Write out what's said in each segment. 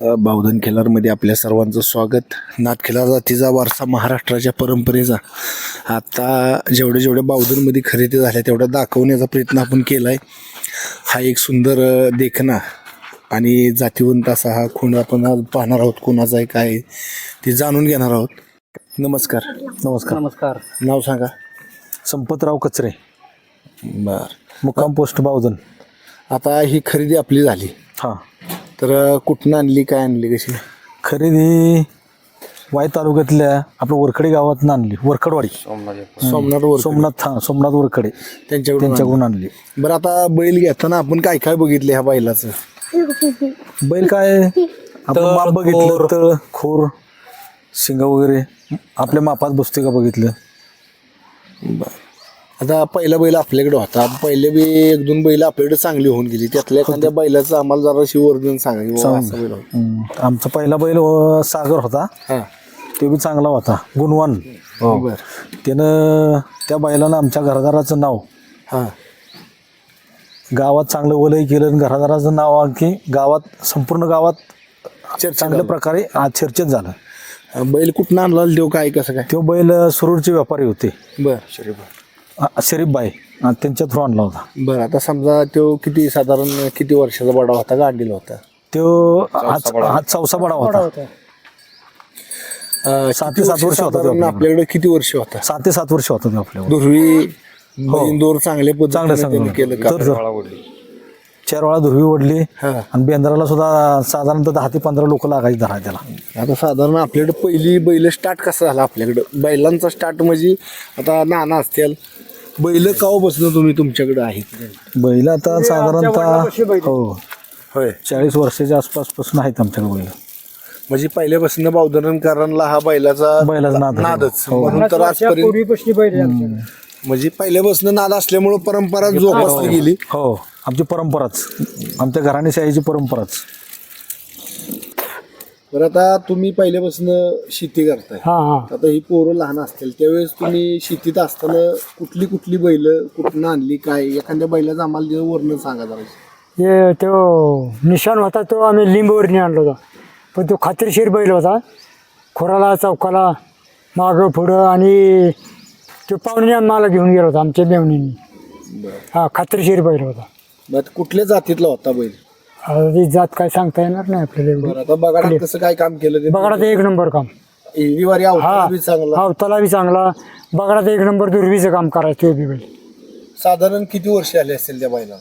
बावधन खिलारमध्ये आपल्या सर्वांचं स्वागत. नाथ खिलार जातीचा वारसा महाराष्ट्राच्या परंपरेचा. आता जेवढे जेवढे बावधनमध्ये खरेदी झाल्या तेवढा दाखवण्याचा प्रयत्न आपण केला आहे हा एक सुंदर अ, देखणा आणि जातीवंत असा हा खूण आपण आज पाहणार आहोत. कोणाचा आहे काय आहे ते जाणून घेणार आहोत. नमस्कार. नमस्कार. नमस्कार. नाव सांगा. संपतराव कचरे. बर. मुक्काम पोस्ट बावधन. आता ही खरेदी आपली झाली. हां. तर कुठनं आणली काय आणली कशी? खरेदी वाई तालुक्यातल्या आपल्या वरखडे गावातनं आणली वरखडवाडी. सोमनाथ वर सोमनाथ हां सोमनाथ वरखडे. त्यांच्याकडून त्यांच्याकडून आणली. बरं आता बैल घेताना आपण काय काय बघितले ह्या बैलाचं? बैल काय? आपण माप बघितलं तळ खोर शिंग वगैरे. आपल्या मापात बसते का बघितलं? बरं. आता पहिला बैल आपल्याकडे होता. पहिले बी एक दोन बैल आपल्याकडे चांगली होऊन गेली. त्यातल्या एखाद्या बैलाचं आम्हाला जराशी वर्णन सांगा की बाबा असा बैल होता. हम्म. आमचा पहिला बैल अं, सागर होता. हा. तो बी चांगला होता. गुणवान. बर. त्यानं त्या बैलानं आमच्या घरदाराचं नाव. हा. गावात चांगलं वलय केलं आणि घरादाराचं नाव आणखी गावात संपूर्ण गावात चांगल्या प्रकारे आज चर्चेत झालं. बैल कुठनं आणला देव काय कसं काय? तो बैल सुरूरचे व्यापारी होते. बर शरीफ बाई. अ, त्यांच्या थ्रू आणला होता. बरं आता समजा तो किती साधारण किती वर्षाचा बडा होता का अंडीला होता? तो आज आज चौसा बडा होता. अं, सात किती ते सात वर्ष होता तो साधारण आपल्याकडे. आपल्याकडे किती वर्ष होता? सात ते सात वर्ष होता तो आपल्यावर दुर्वी बैंदोर चांगल्या चांगलं पद्धतीने त्यांनी चांगलं केलं का तर चार वेळा धुरवी ओढली हा. आणि बेंद्राला सुद्धा साधारणतः दहा ते पंधरा लोक लागायची धरा त्याला. आता साधारण आपल्याकडे पहिली बैल स्टार्ट कसा झाला आपल्याकडं? बैलांचा स्टार्ट म्हणजे आता नाना असतील. बैल काव बसणं तुम्ही तुमच्याकडे आहेत? बैल आता साधारणतः हो. होय. चाळीस वर्षाच्या आसपासपासून आहेत आमच्याकडे बैल. म्हणजे पहिल्यापासून बावधरणकरांना हा बैलाचा बैलाचा नाद आहे. नादच. म्हणून तर आजपर्यंत म्हणजे पहिल्यापासून नाद असल्यामुळे परंपरा जोपासली गेली. हो आमची परंपराच. आमच्या घराणेशाहीची परंपराच. तर आता तुम्ही पहिल्यापासून शेती करताय. हा हा. आता ही पोरं लहान असतील त्यावेळेस तुम्ही शेतीत असताना कुठली कुठली बैल कुठनं आणली काय? एखाद्या बैलाचं आम्हाला जे वर्णन सांगा जरा. हे तो निशाण होता तो आम्ही लिंबवरनी आणला होता. पण तो खात्रीशीर बैल होता. खोराला चौकाला मागं पुढं आणि तो पाहुणे मला घेऊन गेला होता आमच्या मेवणींनी. बरं. हा खात्रीशीर बैल होता. मग आता कुठल्या जातीतला होता बैल? आता ती जात काय सांगता येणार नाही आपल्याला एवढी. बरं आता बघा कसं काय काम केलं ते? बघाडाचं एक नंबर काम. हा चांगला. बी चांगला. बघाडाचं एक नंबर दुर्वीचं काम करायचं तो बी बैल. साधारण किती वर्ष आले असतील त्या बैला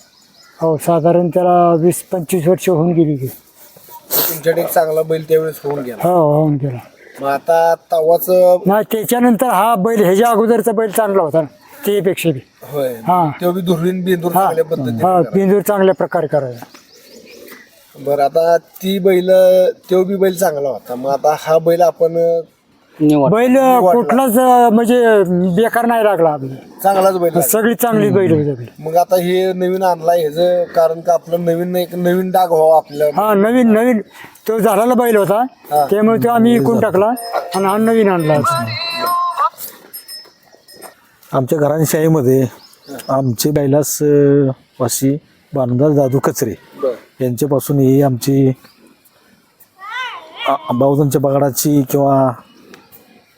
हो साधारण त्याला वीस पंचवीस वर्ष होऊन गेली की तुमच्याकडे एक चांगला बैल त्यावेळेस होऊन गेला. हो होऊन गेला. मग आता तवाच नाही त्याच्यानंतर हा बैल ह्याच्या अगोदरचा बैल चांगला होता त्यापेक्षा बी. होय. हा. तेव्हा बी दुर्वीन बिंदूर हा. चांगल्या पद्धतीने हा करा. बिंदूर चांगल्या प्रकारे करायचा. बरं आता ती बैल तो बी बैल चांगला होता. मग आता हा बैल आपण बैल कुठलाच अं, म्हणजे बेकार नाही लागला. आपल्याला चांगलाच बैल आहे. सगळी चांगली बैल होती आपली. मग आता हे नवीन आणलाय ह्याचं कारण का आपलं नवीन एक नवीन डाग व्हावा आपल्या हा नवीन नवीन. तो झालेला बैल होता. हा. त्यामुळे तो आम्ही इकून टाकला आणि हा नवीन आणला. आमच्या घराणेशाहीमध्ये आमचे बैलास अ, वासी बानुदास दादू कचरे यांच्यापासून ही आमची आ- बावधनच्या बगाडाची किंवा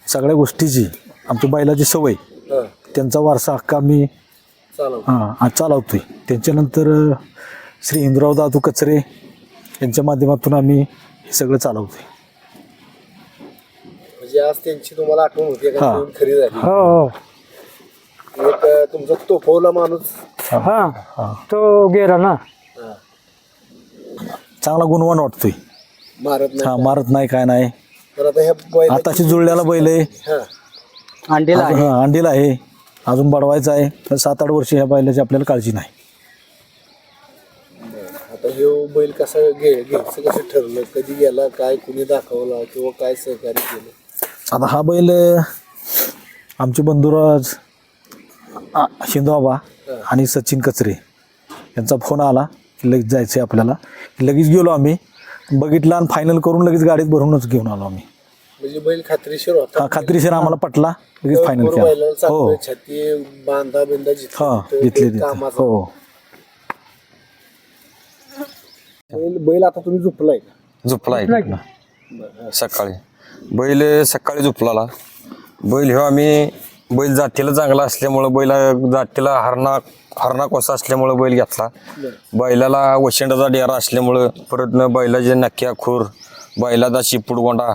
सगळ्या गोष्टीची आमच्या बैलाची सवय हं. त्यांचा वारसा हक्का आम्ही चालव हां आज चालवतोय. त्यांच्यानंतर श्री इंद्राव दादू कचरे यांच्या माध्यमातून आम्ही हे सगळं चालवतोय. म्हणजे आज त्यांची तुम्हाला आठवण होती का हा. खरी झाली. हो हो. एक अं, तुमचा तोफवला माणूस. हा. तो गेला ना. हा. चांगला गुणवान वाटतोय. मारत नाही. हा मारत नाही काय नाही. तर आता ह्या बैल आताशी जुळल्याला बैल आहे. अंडीला अजून- हा, अंडीला आहे. अजून बडवायचा आहे. तर सात आठ वर्ष ह्या बैलाची आपल्याला काळजी नाही. आता हे बैल कसा घे घ्यायचं कसं ठरलं? कधी गेला काय कुणी दाखवला किंवा काय सहकार्य केलं? आता हा बैल अ, आमचे बंधुराज आ, शिंदोबा आणि सचिन कचरे यांचा फोन आला की लगेच जायचं आहे आपल्याला. लगेच गेलो आम्ही. बघितलं आणि फायनल करून लगेच गाडीत भरूनच घेऊन आलो आम्ही. म्हणजे बैल खात्रीशीर होता. हा खात्रीशीर आम्हाला पटला. लगेच फायनल बैलाला केला. हो. चांगलं छाती बांधा बिंदा हा जिथं घेतले ते तिथे. कामाचं. हो. बैल बैल आता तुम्ही झोपलाय का? झोपला आहे सकाळी. बैल सकाळी झोपलाला. बैल ह्यो आम्ही बैल जातीला चांगला असल्यामुळं बैल जातीला हरणा हरणा कोसा असल्यामुळं बैल घेतला. बैलाला वशिंडाचा डेरा असल्यामुळं परत न बैलाचे नक्क्या खूर बैलाचा शिपूडगोंडा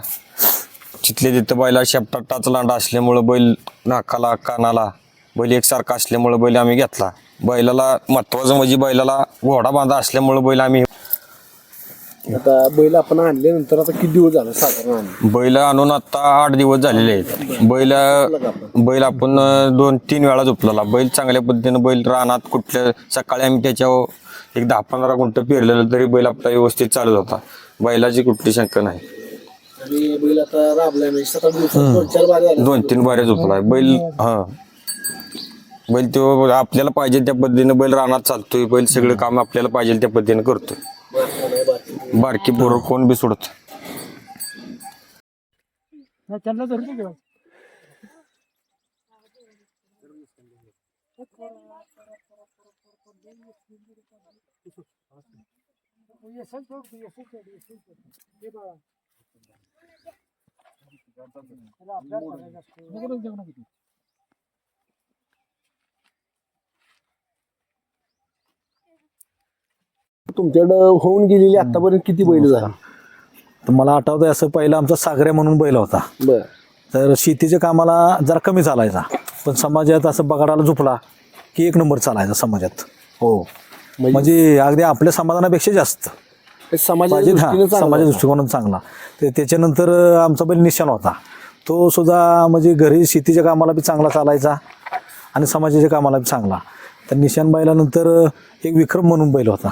तिथले तिथं बैला शेपटा टाच लांडा असल्यामुळं बैल नाकाला कानाला बैल एकसारखा असल्यामुळं बैल आम्ही घेतला. बैलाला महत्वाचं म्हणजे बैलाला घोडा बांधा असल्यामुळं बैल आम्ही आता बैल आपण आणल्यानंतर आता किती दिवस झाले साधारण आणले? बैल आणून आता आठ दिवस झालेले आहेत. बैल बैल आपण दोन तीन वेळा झोपलेला. बैल चांगल्या पद्धतीनं बैल रानात कुठल्या सकाळी आम्ही त्याच्यावर एक दहा पंधरा गुंठ पेरलेलं तरी बैल आपला व्यवस्थित चालत होता. बैलाची कुठली शंका नाही. आणि बैल आता राबलाय म्हणजे सात आठ दिवसात दोन चार बारे झाले. दोन तीन बाऱ्या झोपलाय. बैल हा. बैल तो आपल्याला पाहिजे त्या पद्धतीने बैल रानात चालतोय. बैल सगळं काम आपल्याला पाहिजे त्या पद्धतीने करतोय. बारकी पोरं कोण बी सोडत. त्यांना तुमच्याकडं होऊन गेलेली आतापर्यंत किती बैल झाले? तर मला आठवतंय असं पहिलं आमचा सागऱ्या म्हणून बैल होता. बर. तर शेतीच्या कामाला जरा कमी चालायचा. पण समाजात असं बगाडाला झोपला की एक नंबर चालायचा समाजात. हो. म्हणजे? अगदी आपल्या समाधानापेक्षा जास्त. समाजाच्या दृष्टीनं चांगलं समाजाच्या दृष्टिकोनातून चांगला. तर त्याच्यानंतर आमचा बैल निशाण होता. तो सुद्धा म्हणजे घरी शेतीच्या कामाला बी चांगला चालायचा आणि समाजाच्या कामाला बी चांगला. तर निशाण बैलानंतर एक विक्रम म्हणून बैल होता.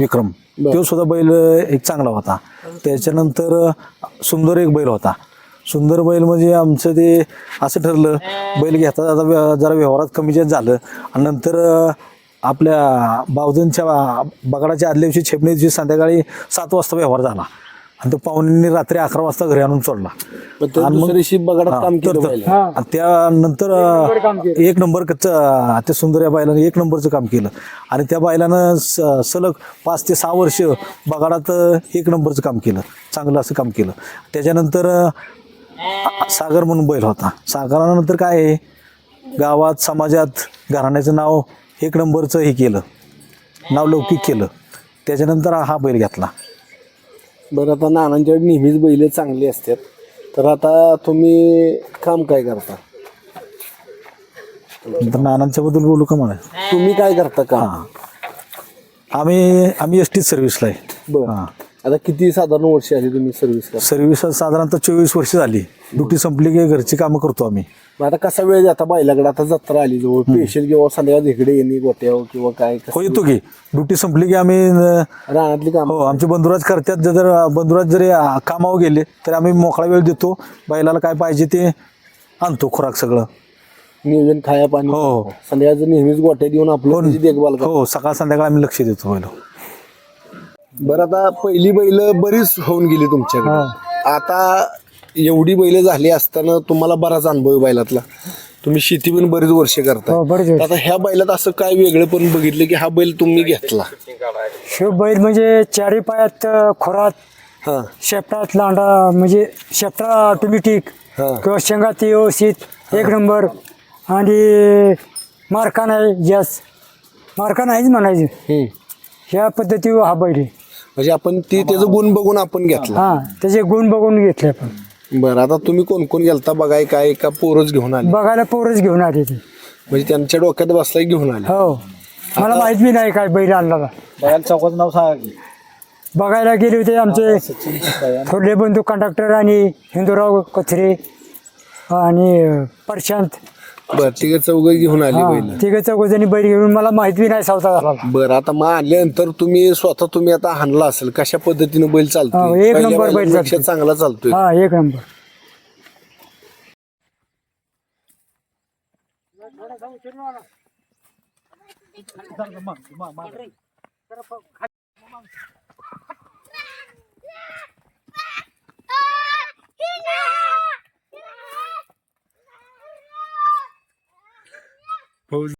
विक्रम. तो सुद्धा बैल एक चांगला होता. त्याच्यानंतर सुंदर एक बैल होता. सुंदर बैल म्हणजे आमचं ते असं ठरलं बैल घेता जाता जरा व्यवहारात कमी जास्त झालं. आणि नंतर आपल्या बावधनच्या बगाडाच्या आदल्या दिवशी छेपणीची संध्याकाळी सात वाजता व्यवहार झाला. आणि तो पाहुण्यांनी रात्री अकरा वाजता घरी आणून सोडला. आणि मग- काम तर- केलं तर- बैल. आणि त्यानंतर अं, एक नंबर त्या सुंदर या बायलानं एक नंबरचं काम केलं. आणि त्या बायलानं स- सलग पाच ते सहा वर्ष बगाडात अं, एक नंबरचं काम केलं. चांगलं असं काम केलं. त्याच्यानंतर अं, सागर म्हणून बैल होता. सागरानंतर काय आहे? गावात समाजात घराण्याचं नाव एक नंबरचं हे केलं. नाव लौकिक केलं. त्याच्यानंतर हा बैल घेतला. बरं आता नानांच्याकडे नेहमीच बैल चांगली असतात. तर आता तुम्ही काम काय करता? नंतर नानांच्याबद्दल बोलू का मला? तुम्ही काय करता काम? हां. आम्ही आम्ही एस टी सर्व्हिसला आहे. बरं. हां. आता किती साधारण वर्ष आली तुम्ही सर्व्हिस सर्व्हिस साधारणतः चोवीस वर्ष झाली. ड्युटी संपली की घरची कामं करतो आम्ही. मग आता कसा वेळ जाता? बैलाकडे आता जत्रा आली जवळ. पेशल किंवा संध्याकाळ इकडे येणे गोट्यावर किंवा काय? हो येतो की. ड्युटी संपली की आम्ही रानातली काम. हो आमचे बंधुराज करतात. जर बंधुराज जरी कामावर गेले तर आम्ही मोकळा वेळ देतो. बैलाला काय पाहिजे ते आणतो खुराक सगळं. नियोजन खाया पाणी. हो. संध्याकाळचं नेहमीच गोट्यात येऊन आपलं त्याची देखभाल. हो सकाळ संध्याकाळ आम्ही लक्ष देतो बैल बरं आता पहिली बैल बरीच होऊन गेली तुमच्याकडे. आता एवढी बैल झाली असताना तुम्हाला बराच अनुभव आहे बैलातला. तुम्ही शेती पण बरीच वर्ष करता हो बरेच आता ह्या बैलात असं काय वेगळं पण बघितलं की हा बैल तुम्ही घेतला? शिव बैल म्हणजे चारी पायात अं, खोरात हा. शेपटात लांडा म्हणजे शेपटा ऑटोमॅटिक हा. किंवा शेंगात व्यवस्थित एक नंबर. आणि मार्का नाही जास्त. मार्का नाहीच म्हणायचं. हम्म. ह्या पद्धतीवर हा बैल आहे. म्हणजे आपण ती त्याचं गुण बघून आपण घेतला. हा त्याचे गुण बघून घेतले आपण. बरं आता तुम्ही कोण कोण गेलता बघाय काय? का पोरच घेऊन आले. बघायला पोरच घेऊन आले ते. म्हणजे त्यांच्या डोक्यात बसलाय घेऊन आले. हो. मला माहीत बी नाही काय बैल आणला चौकाचं नाव सांगा बघायला गेले होते आमचे थोरले बंधू कंडक्टर आणि हिंदूराव कथरे आणि प्रशांत. बर तिघ चौघ घेऊन आली बैल तिघ चौघ जणी बैल घेऊन मला माहिती नाही सावता झाला. बर आता मग आल्यानंतर तुम्ही स्वतः तुम्ही आता हाणला असेल कशा पद्धतीने बैल चालतो एक नंबर बैल चांगला चालतोय. एक नंबर. मग was